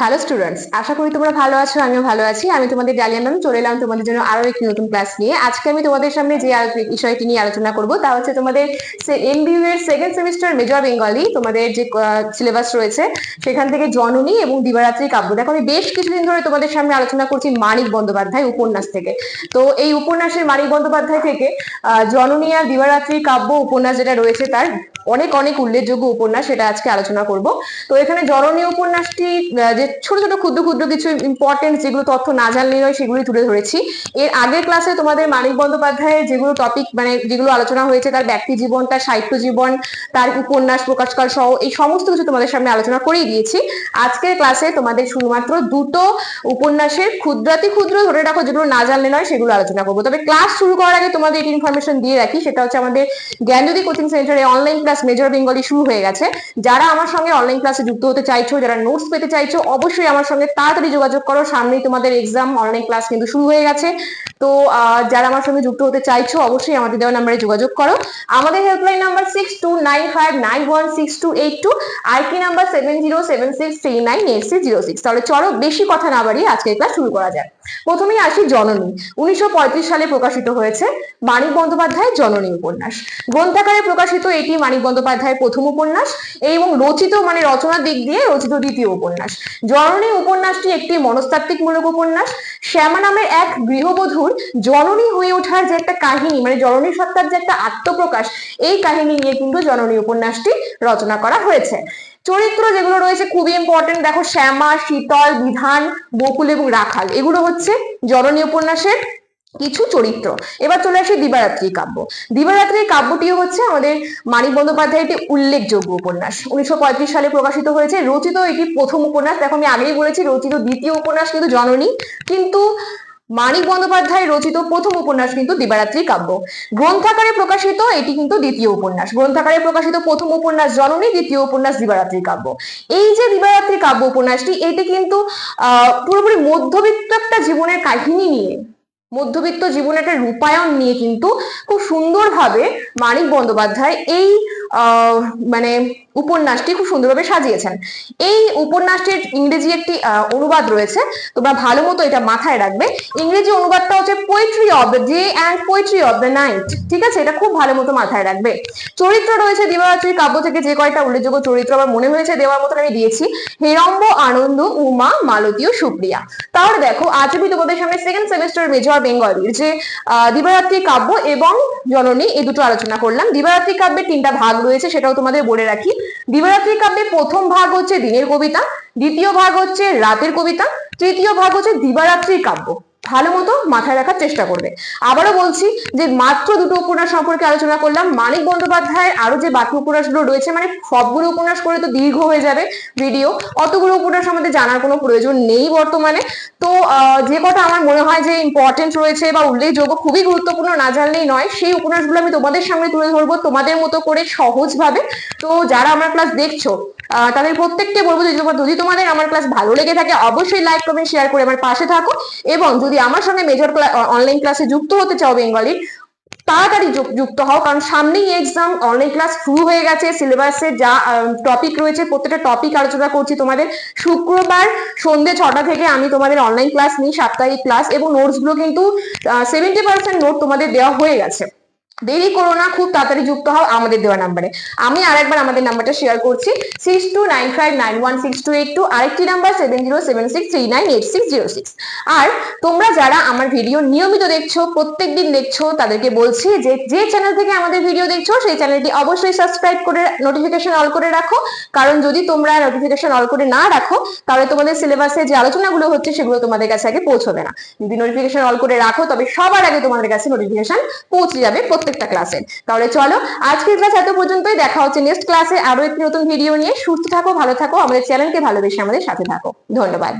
Hello students আশা করি তোমরা ভালো আছো, আমিও ভালো আছি। আমি তোমাদের ম্যাম চলে এলাম তোমাদের জন্য আরও একটি নতুন ক্লাস নিয়ে। আজকে আমি তোমাদের সামনে যে বিষয়টি নিয়ে আলোচনা করব, তা হচ্ছে তোমাদের এমবিইউ এর সেকেন্ড সেমিস্টার মেজর বেঙ্গলি তোমাদের যে সিলেবাস রয়েছে, সেখান থেকে জননী এবং দিবারাত্রি কাব্য। দেখো, আমি বেশ কিছুদিন ধরে তোমাদের সামনে আলোচনা করছি মানিক বন্দ্যোপাধ্যায় উপন্যাস থেকে। তো এই উপন্যাসের মানিক বন্দ্যোপাধ্যায় থেকে জননী আর দিবারাত্রি কাব্য উপন্যাস যেটা রয়েছে তার অনেক অনেক উল্লেখযোগ্য উপন্যাস সেটা আজকে আলোচনা করব। তো এখানে জননী উপন্যাসটি যে ছোট ছোট, ক্ষুদ্র ক্ষুদ্র কিছু ইম্পর্টেন্ট যেগুলো তথ্য না জানলেই নয় সেগুলি তুলে ধরেছি। এর আগের ক্লাসে তোমাদের মানিক বন্দ্যোপাধ্যায়ের যেগুলো টপিক মানে যেগুলো আলোচনা হয়েছে, তার ব্যক্তি জীবন, তার সাহিত্য জীবন, তার উপন্যাস, প্রকাশকাল সহ এই সমস্ত কিছু তোমাদের সামনে আলোচনা করেই দিয়েছি। আজকের ক্লাসে তোমাদের শুধুমাত্র দুটো উপন্যাসের ক্ষুদ্রাতি ক্ষুদ্র ধরে রাখো, যেগুলো না জানলে নয় সেগুলো আলোচনা করব। তবে ক্লাস শুরু করার আগে তোমাদের ইনফরমেশন দিয়ে রাখি, সেটা হচ্ছে আমাদের জ্ঞানজ্যোতি কোচিং সেন্টারে অনলাইন ক্লাস মেজর বেঙ্গলি শুরু হয়ে গেছে। যারা আমার সঙ্গে অনলাইন ক্লাসে যুক্ত হতে চাইছো, যারা নোটস পেতে চাইছো, অবশ্যই আমার সঙ্গে তাড়াতাড়ি যোগাযোগ করো। সামনেই তোমাদের এক্সাম অনলাইন ক্লাস কিন্তু শুরু হয়ে গেছে। তো যারা আমার সঙ্গে যুক্ত হতে চাইছো, অবশ্যই আমাদের দেওয়া নাম্বারে যোগাযোগ করো। আমাদের helpline number six two nine five nine one six two eight two IP number seven zero seven six three nine eight six zero six তাহলে চলো, বেশি কথা না বাড়িয়ে আজকে ক্লাস শুরু করা যাক। প্রথমেই আসি জননী। উনিশশো পঁয়ত্রিশ সালে প্রকাশিত হয়েছে মানিক বন্দ্যোপাধ্যায়ের জননী উপন্যাস। গ্রন্থাকারে প্রকাশিত এটি মানিক বন্দ্যোপাধ্যায়ের প্রথম উপন্যাস এবং রচিত মানে রচনার দিক দিয়ে রচিত দ্বিতীয় উপন্যাস। জননী উপন্যাসটি একটি মনস্তাত্ত্বিক মূলক উপন্যাস। শ্যামা নামের এক গৃহবধূর জননী হয়ে ওঠার যে একটা কাহিনী মানে জননী সত্তার যে একটা আত্মপ্রকাশ, এই কাহিনী নিয়ে কিন্তু জননী উপন্যাসটি রচনা করা হয়েছে। চরিত্র যেগুলো রয়েছে খুবই ইম্পর্টেন্ট দেখো শ্যামা, শীতল, বিধান, বকুল এবং রাখাল, এগুলো হচ্ছে জননী উপন্যাসের কিছু চরিত্র। এবার চলে আসে দিবারাত্রি কাব্য। দিবারাত্রি কাব্যটিও হচ্ছে আমাদের মানিক বন্দ্যোপাধ্যায়ের একটি উল্লেখযোগ্য উপন্যাস। উনিশশো পঁয়ত্রিশ সালে প্রকাশিত হয়েছে রচিত এটি প্রথম উপন্যাস। দেখো আমি আগেই বলেছি রচিত দ্বিতীয় উপন্যাস কিন্তু জননী। কিন্তু মানিক বন্দ্যোপাধ্যায় রচিত প্রথম উপন্যাস কিন্তু দিবারাত্রি কাব্য। গ্রন্থাকারে প্রকাশিত, এটি কিন্তু দ্বিতীয় উপন্যাস। গ্রন্থাকারে প্রকাশিত প্রথম উপন্যাস জননী, দ্বিতীয় উপন্যাস দিবারাত্রি কাব্য। এই যে দিবারাত্রি কাব্য উপন্যাসটি, এটি কিন্তু পুরোপুরি মধ্যবিত্ত একটা জীবনের কাহিনী নিয়ে, মধ্যবিত্ত জীবনের একটা রূপায়ণ নিয়ে কিন্তু খুব সুন্দরভাবে মানিক বন্দ্যোপাধ্যায় এই মানে উপন্যাসটি খুব সুন্দরভাবে সাজিয়েছেন। এই উপন্যাসটির ইংরেজি একটি অনুবাদ রয়েছে। তোমরা ভালো মতো এটা মাথায় রাখবে। ইংরেজি অনুবাদটা হচ্ছে poetry of the day and poetry of the night ঠিক আছে? এটা খুব ভালো মতো মাথায় রাখবে। চরিত্র রয়েছে দিবারাত্রি কাব্য থেকে যে কয়টা উল্লেখযোগ্য চরিত্র আমার মনে হয়েছে দেওয়ার মতন আমি দিয়েছি। হেরম্ব, আনন্দ, উমা, মালতী ও সুপ্রিয়া। তাহলে দেখো, আজ আমি তোমাদের সামনে সেকেন্ড সেমিস্টার মেজর বেঙ্গলির যে দিবারাত্রি কাব্য এবং জননী এই দুটো আলোচনা করলাম। দিবারাত্রি কাব্যের তিনটা ভাগ রয়েছে, সেটাও তোমাদের বলে রাখি। দিবারাত্রি কাব্যে প্রথম ভাগ হচ্ছে দিনের কবিতা, দ্বিতীয় ভাগ হচ্ছে রাতের কবিতা, তৃতীয় ভাগ হচ্ছে দিবারাত্রির কাব্য। ভালো মতো মাথায় রাখার চেষ্টা করবে। আবারও বলছি যে মাত্র দুটো উপন্যাস সম্পর্কে আলোচনা করলাম। মানিক বন্দ্যোপাধ্যায়ের আরও যে বাকি উপন্যাসগুলো রয়েছে মানে সবগুলো উপন্যাস করে তো দীর্ঘ হয়ে যাবে ভিডিও অতগুলো উপন্যাস আমাদের জানার কোনো প্রয়োজন নেই বর্তমানে। তো যে কথা আমার মনে হয় যে ইম্পর্টেন্ট রয়েছে বা উল্লেখযোগ্য, খুবই গুরুত্বপূর্ণ না জানলেই নয়, সেই উপন্যাসগুলো আমি তোমাদের সামনে তুলে ধরবো তোমাদের মতো করে সহজভাবে। তো, যারা আমার ক্লাস দেখছ তাদের প্রত্যেককে বলব যে, তোমার- যদি তোমাদের আমার ক্লাস ভালো লেগে থাকে, অবশ্যই লাইক কমেন্ট শেয়ার করে আমার পাশে থাকো। এবং যদি আমার সঙ্গে মেজর অনলাইন ক্লাসে যুক্ত হতে চাও বেঙ্গলির তাড়াতাড়ি যুক- যুক্ত হও, কারণ সামনেই এক্সাম অনলাইন ক্লাস শুরু হয়ে গেছে সিলেবাসে যা টপিক রয়েছে, প্রত্যেকটা টপিক আলোচনা করছি তোমাদের। শুক্রবার সন্ধ্যে ছটা থেকে আমি তোমাদের অনলাইন ক্লাস নিই, সাপ্তাহিক ক্লাস এবং নোটসগুলো কিন্তু সেভেন্টি পার্সেন্ট নোট তোমাদের দেওয়া হয়ে গেছে। দেরি করো না, খুব তাড়াতাড়ি যুক্ত হও আমাদের দেওয়া নাম্বারে আমি আরেকবার আমাদের নাম্বারটা শেয়ার করছি six two nine five nine one six two eight two আরেকটি number seven zero seven six three nine eight six zero six আর তোমরা যারা আমার ভিডিও নিয়মিত দেখছ প্রত্যেক দিন দেখছ, তাদেরকে বলছি যে যে চ্যানেল থেকে আমাদের ভিডিও দেখছ, সেই চ্যানেলটি অবশ্যই সাবস্ক্রাইব করে নোটিফিকেশন অল করে রাখো। কারণ যদি তোমরা নোটিফিকেশন অল করে না রাখো, তাহলে তোমাদের সিলেবাসে যে আলোচনাগুলো হচ্ছে, সেগুলো তোমাদের কাছে আগে পৌঁছবে না। যদি নোটিফিকেশন অল করে রাখো, তবে সবার আগে তোমাদের কাছে নোটিফিকেশন পৌঁছে যাবে প্রত্যেকটা ক্লাসে তাহলে চলো, আজকের ক্লাস এত পর্যন্তই। দেখা হচ্ছে নেক্সট ক্লাসে আরও একটি নতুন ভিডিও নিয়ে। সুস্থ থাকো, ভালো থাকো। আমাদের চ্যানেলকে ভালোবেসে আমাদের সাথে থাকো। ধন্যবাদ।